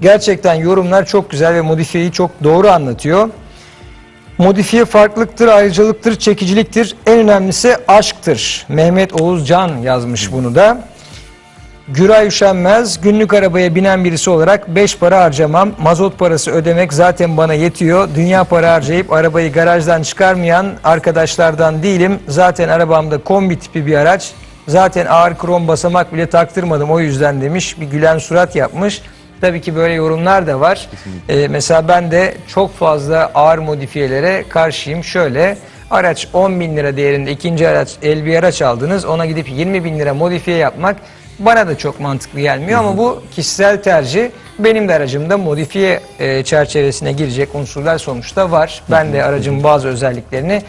Gerçekten yorumlar çok güzel ve modifiyeyi çok doğru anlatıyor. Modifiye farklılıktır, ayrıcalıktır, çekiciliktir. En önemlisi aşktır. Mehmet Oğuzcan yazmış bunu da. Güray Üşenmez, günlük arabaya binen birisi olarak 5 para harcamam. Mazot parası ödemek zaten bana yetiyor. Dünya para harcayıp arabayı garajdan çıkarmayan arkadaşlardan değilim. Zaten arabamda kombi tipi bir araç. Zaten ağır krom basamak bile taktırmadım o yüzden demiş. Bir gülen surat yapmış. Tabii ki böyle yorumlar da var. Ee, mesela ben de çok fazla ağır modifiyelere karşıyım. Şöyle araç 10 bin lira değerinde ikinci araç el bir araç aldınız. Ona gidip 20 bin lira modifiye yapmak bana da çok mantıklı gelmiyor ama bu kişisel tercih. Benim de aracımda modifiye e, çerçevesine girecek unsurlar sonuçta var. Ben de aracın bazı özelliklerini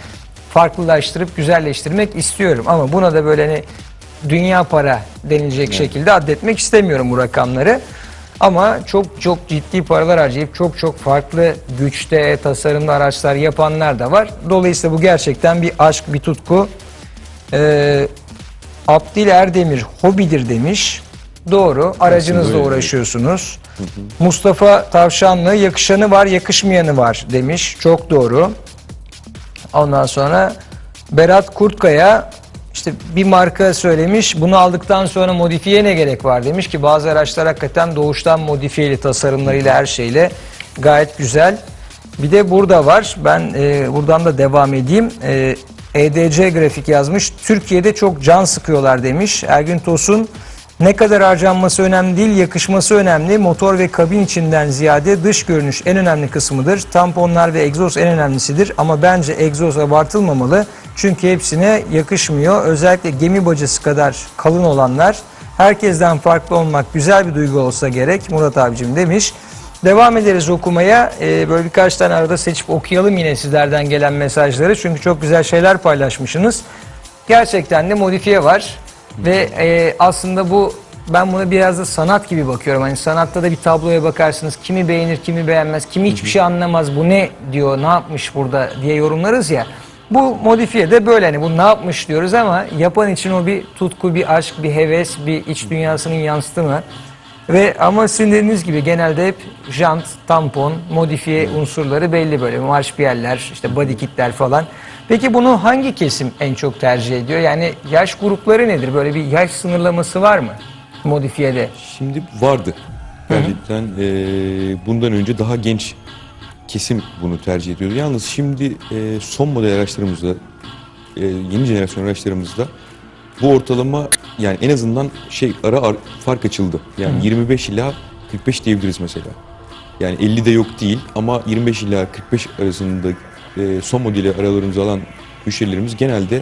farklılaştırıp güzelleştirmek istiyorum. Ama buna da böyle hani dünya para denilecek şekilde addetmek istemiyorum bu rakamları. Ama çok çok ciddi paralar harcayıp çok çok farklı güçte, tasarımlı araçlar yapanlar da var. Dolayısıyla bu gerçekten bir aşk, bir tutku. Ee, Abdil Erdemir hobidir demiş. Doğru. Aracınızla uğraşıyorsunuz. Mustafa Tavşanlı yakışanı var, yakışmayanı var demiş. Çok doğru. Ondan sonra Berat Kurtkaya işte bir marka söylemiş. Bunu aldıktan sonra modifiye ne gerek var demiş ki bazı araçlar hakikaten doğuştan modifiyeli tasarımlarıyla her şeyle gayet güzel. Bir de burada var. Ben e, buradan da devam edeyim. E, EDC grafik yazmış. Türkiye'de çok can sıkıyorlar demiş. Ergün Tosun ne kadar harcanması önemli değil, yakışması önemli. Motor ve kabin içinden ziyade dış görünüş en önemli kısmıdır. Tamponlar ve egzoz en önemlisidir ama bence egzoz abartılmamalı. Çünkü hepsine yakışmıyor. Özellikle gemi bacası kadar kalın olanlar. Herkesten farklı olmak güzel bir duygu olsa gerek Murat abicim demiş. Devam ederiz okumaya. Ee, böyle birkaç tane arada seçip okuyalım yine sizlerden gelen mesajları. Çünkü çok güzel şeyler paylaşmışsınız. Gerçekten de modifiye var. Ve e, aslında bu ben buna biraz da sanat gibi bakıyorum. Hani sanatta da bir tabloya bakarsınız. Kimi beğenir, kimi beğenmez. Kimi hiçbir şey anlamaz. Bu ne diyor, ne yapmış burada diye yorumlarız ya. Bu modifiye de böyle hani bu ne yapmış diyoruz ama yapan için o bir tutku, bir aşk, bir heves, bir iç dünyasının yansıtımı. Ve ama sizin dediğiniz gibi genelde hep jant, tampon, modifiye unsurları belli böyle. Marşpiyeller, işte body kitler falan. Peki bunu hangi kesim en çok tercih ediyor? Yani yaş grupları nedir? Böyle bir yaş sınırlaması var mı modifiyede? Şimdi vardı. Gerçekten eee, bundan önce daha genç kesim bunu tercih ediyordu. Yalnız şimdi eee, son model araçlarımızda, eee, yeni jenerasyon araçlarımızda bu ortalama yani en azından şey ara ar- fark açıldı. Yani 25 ila 45 diyebiliriz mesela. Yani 50 de yok değil ama 25 ila 45 arasında eee, son modeli aralarımıza alan müşterilerimiz genelde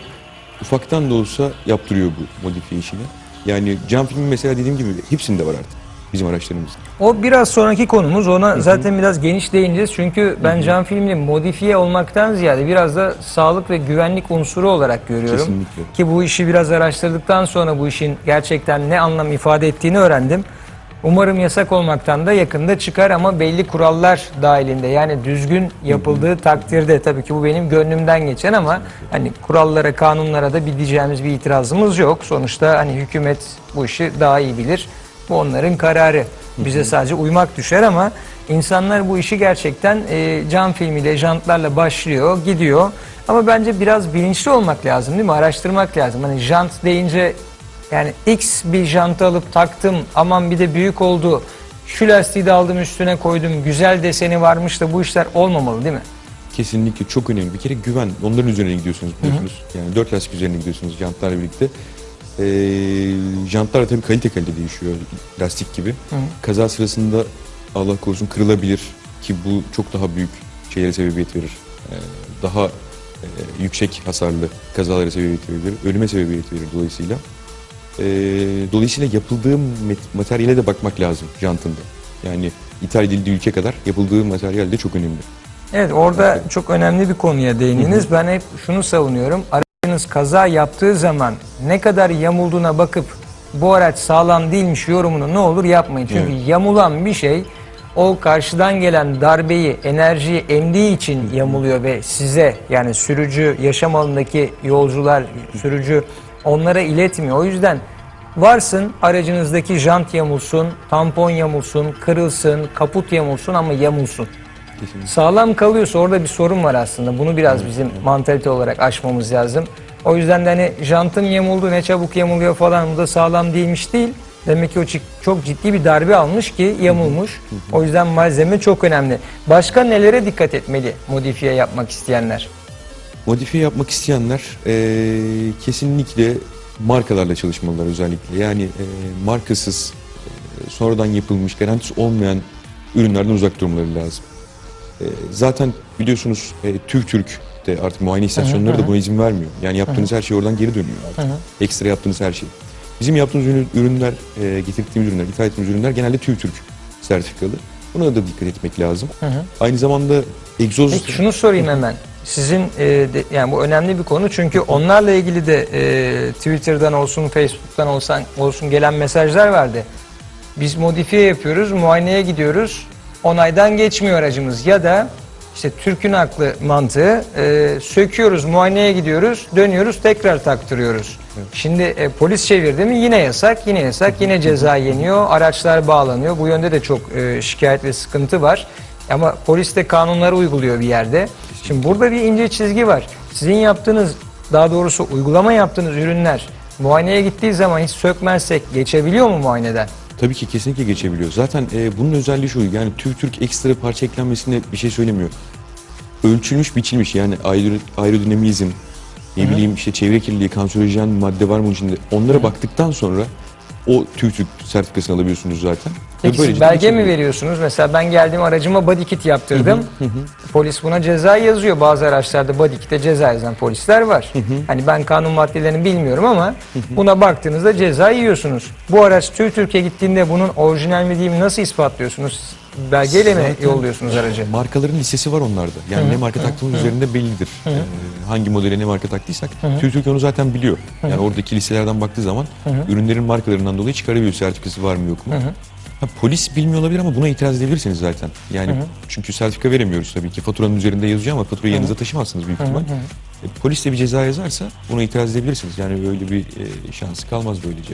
ufaktan da olsa yaptırıyor bu modifiye işini. Yani cam filmi mesela dediğim gibi hepsinde var artık bizim araçlarımızda. O biraz sonraki konumuz. Ona zaten biraz geniş değineceğiz. Çünkü ben cam filmini modifiye olmaktan ziyade biraz da sağlık ve güvenlik unsuru olarak görüyorum. Kesinlikle. Ki bu işi biraz araştırdıktan sonra bu işin gerçekten ne anlam ifade ettiğini öğrendim. Umarım yasak olmaktan da yakında çıkar ama belli kurallar dahilinde yani düzgün yapıldığı takdirde tabii ki bu benim gönlümden geçen ama hani kurallara, kanunlara da bir diyeceğimiz bir itirazımız yok. Sonuçta hani hükümet bu işi daha iyi bilir. Bu onların kararı. Bize sadece uymak düşer ama insanlar bu işi gerçekten e, cam filmiyle, jantlarla başlıyor, gidiyor. Ama bence biraz bilinçli olmak lazım değil mi? Araştırmak lazım. Hani jant deyince yani X bir jantı alıp taktım aman bir de büyük oldu. Şu lastiği de aldım üstüne koydum. Güzel deseni varmış da bu işler olmamalı değil mi? Kesinlikle çok önemli. Bir kere güven. Onların üzerine gidiyorsunuz biliyorsunuz. Yani dört lastik üzerine gidiyorsunuz jantlarla birlikte. Ee, jantlar da tabii kalite kalite değişiyor lastik gibi. Kaza sırasında Allah korusun kırılabilir ki bu çok daha büyük şeylere sebebiyet verir. Ee, daha e, yüksek hasarlı kazalara sebebiyet verir, ölüme sebebiyet verir dolayısıyla. Ee, dolayısıyla yapıldığı materyale de bakmak lazım jantında. Yani ithal edildiği ülke kadar yapıldığı materyal de çok önemli. Evet orada çok önemli bir konuya değindiniz. Ben hep şunu savunuyorum. Kaza yaptığı zaman ne kadar yamulduğuna bakıp bu araç sağlam değilmiş yorumunu ne olur yapmayın. Çünkü Evet. yamulan bir şey o karşıdan gelen darbeyi, enerjiyi emdiği için yamuluyor ve size yani sürücü, yaşam alanındaki yolcular, sürücü onlara iletmiyor. O yüzden varsın aracınızdaki jant yamulsun, tampon yamulsun, kırılsın, kaput yamulsun ama yamulsun. Kesinlikle. Sağlam kalıyorsa orada bir sorun var aslında. Bunu biraz bizim mantalite olarak aşmamız lazım. O yüzden de hani jantım yamuldu ne çabuk yamuluyor falan bu da sağlam değilmiş değil. Demek ki o çok ciddi bir darbe almış ki yamulmuş. O yüzden malzeme çok önemli. Başka nelere dikkat etmeli modifiye yapmak isteyenler? Modifiye yapmak isteyenler eee, kesinlikle markalarla çalışmalılar özellikle. Yani eee, markasız, sonradan yapılmış, garantisi olmayan ürünlerden uzak durmaları lazım. Eee, zaten biliyorsunuz eee, TÜVTÜRK de artık muayene istasyonları da buna izin vermiyor. Yani yaptığınız her şey oradan geri dönüyor artık. Ekstra yaptığınız her şey. Bizim yaptığımız ürün- ürünler, eee, getirdiğimiz ürünler, ithal ettiğimiz ürünler genelde TÜVTÜRK sertifikalı. Buna da dikkat etmek lazım. Aynı zamanda egzoz... Peki şunu sorayım hemen. Sizin e, de- yani bu önemli bir konu çünkü onlarla ilgili de e, Twitter'dan olsun, Facebook'tan olsan olsun gelen mesajlar vardı. Biz modifiye yapıyoruz, muayeneye gidiyoruz. Onaydan geçmiyor aracımız ya da işte Türk'ün aklı mantığı e, söküyoruz, muayeneye gidiyoruz, dönüyoruz, tekrar taktırıyoruz. Şimdi e, polis çevirdi mi yine yasak, yine yasak, yine ceza yeniyor, araçlar bağlanıyor. Bu yönde de çok e, şikayet ve sıkıntı var. Ama polis de kanunları uyguluyor bir yerde. Şimdi burada bir ince çizgi var. Sizin yaptığınız, daha doğrusu uygulama yaptığınız ürünler muayeneye gittiği zaman hiç sökmezsek geçebiliyor mu muayeneden? Tabii ki kesinlikle geçebiliyor. Zaten e, bunun özelliği şu yani TÜVTÜRK ekstra parça eklenmesinde bir şey söylemiyor. Ölçülmüş, biçilmiş yani aero- aerodinamizm, ne bileyim işte çevre kirliliği, kanserojen madde var mı içinde onlara baktıktan sonra o TÜVTÜRK sertifikasını alabiliyorsunuz zaten. Peki siz belge mi veriyorsunuz? Mesela ben geldim aracıma body kit yaptırdım. Polis buna ceza yazıyor. Bazı araçlarda body kit'e ceza yazan polisler var. Hani ben kanun maddelerini bilmiyorum ama buna baktığınızda ceza yiyorsunuz. Bu araç Tür Türkiye gittiğinde bunun orijinal mi mi nasıl ispatlıyorsunuz? Belgeyle mi Zaten- yolluyorsunuz aracı? Markaların listesi var onlarda. Yani ne marka taktığımız üzerinde bellidir. Ee, hangi modele ne marka taktıysak TÜVTÜRK onu zaten biliyor. Yani oradaki listelerden baktığı zaman ürünlerin markalarından dolayı çıkarabiliyor sertifikası var mı yok mu. Ha, polis bilmiyor olabilir ama buna itiraz edebilirsiniz zaten. Yani çünkü sertifika veremiyoruz tabii ki. Faturanın üzerinde yazıyor ama faturayı yanınıza taşımazsınız büyük ihtimal. E, polis de bir ceza yazarsa buna itiraz edebilirsiniz. Yani öyle bir e, şansı kalmaz böylece.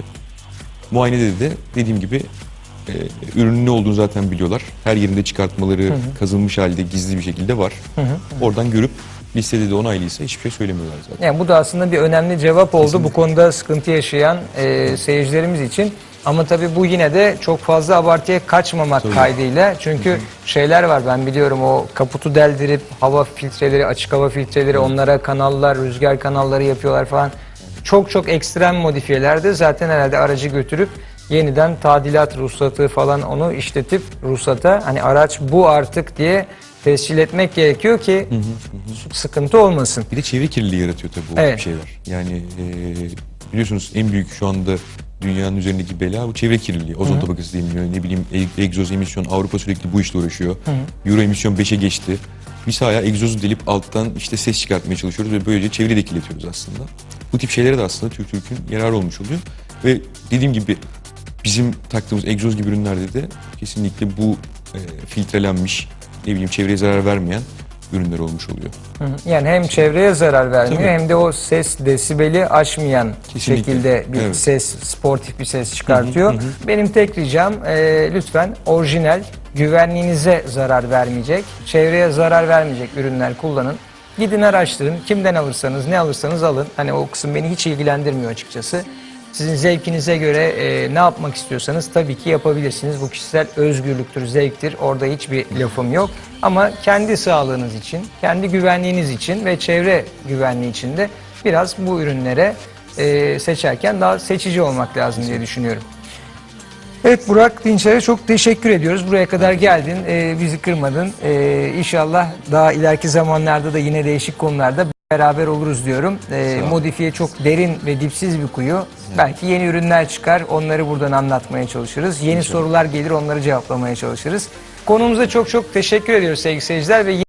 Muayenede de dediğim gibi e, ürünün ne olduğunu zaten biliyorlar. Her yerinde çıkartmaları kazınmış halde gizli bir şekilde var. Oradan görüp listede de onaylıysa hiçbir şey söylemiyorlar zaten. Yani bu da aslında bir önemli cevap oldu bu konuda sıkıntı yaşayan e, seyircilerimiz için. Ama tabii bu yine de çok fazla abartıya kaçmamak kaydıyla. Çünkü şeyler var ben biliyorum o kaputu deldirip hava filtreleri, açık hava filtreleri onlara kanallar, rüzgar kanalları yapıyorlar falan. Çok çok ekstrem modifiyelerde zaten herhalde aracı götürüp yeniden tadilat ruhsatı falan onu işletip ruhsata hani araç bu artık diye tescil etmek gerekiyor ki sıkıntı olmasın. Bir de çevre kirliliği yaratıyor tabii bu Evet. şeyler. Yani e, biliyorsunuz en büyük şu anda dünyanın üzerindeki bela bu çevre kirliliği. Ozon tabakası deniliyor. Ne bileyim e- egzoz emisyon. Avrupa sürekli bu işle uğraşıyor. Euro emisyon 5'e geçti. Biz hala egzozu delip alttan işte ses çıkartmaya çalışıyoruz ve böylece çevreyi de kirletiyoruz aslında. Bu tip şeylere de aslında Türk Türk'ün yararı olmuş oluyor. Ve dediğim gibi bizim taktığımız egzoz gibi ürünlerde de kesinlikle bu e, filtrelenmiş, ne bileyim çevreye zarar vermeyen ürünler olmuş oluyor. Yani hem çevreye zarar vermiyor Tabii. hem de o ses desibeli aşmayan Kesinlikle. şekilde bir Evet. ses, sportif bir ses çıkartıyor. Benim tek ricam e, lütfen orijinal, güvenliğinize zarar vermeyecek, çevreye zarar vermeyecek ürünler kullanın. Gidin araştırın, kimden alırsanız, ne alırsanız alın. Hani o kısım beni hiç ilgilendirmiyor açıkçası. Sizin zevkinize göre e, ne yapmak istiyorsanız tabii ki yapabilirsiniz. Bu kişisel özgürlüktür, zevktir. Orada hiçbir lafım yok. Ama kendi sağlığınız için, kendi güvenliğiniz için ve çevre güvenliği için de biraz bu ürünlere e, seçerken daha seçici olmak lazım diye düşünüyorum. Evet Burak Dinçer'e çok teşekkür ediyoruz. Buraya kadar geldin, e, bizi kırmadın. E, inşallah daha ileriki zamanlarda da yine değişik konularda beraber oluruz diyorum. E, modifiye çok derin ve dipsiz bir kuyu. Belki yeni ürünler çıkar, onları buradan anlatmaya çalışırız. Yeni sorular gelir, onları cevaplamaya çalışırız. Konumuza çok çok teşekkür ediyoruz sevgili seyirciler ve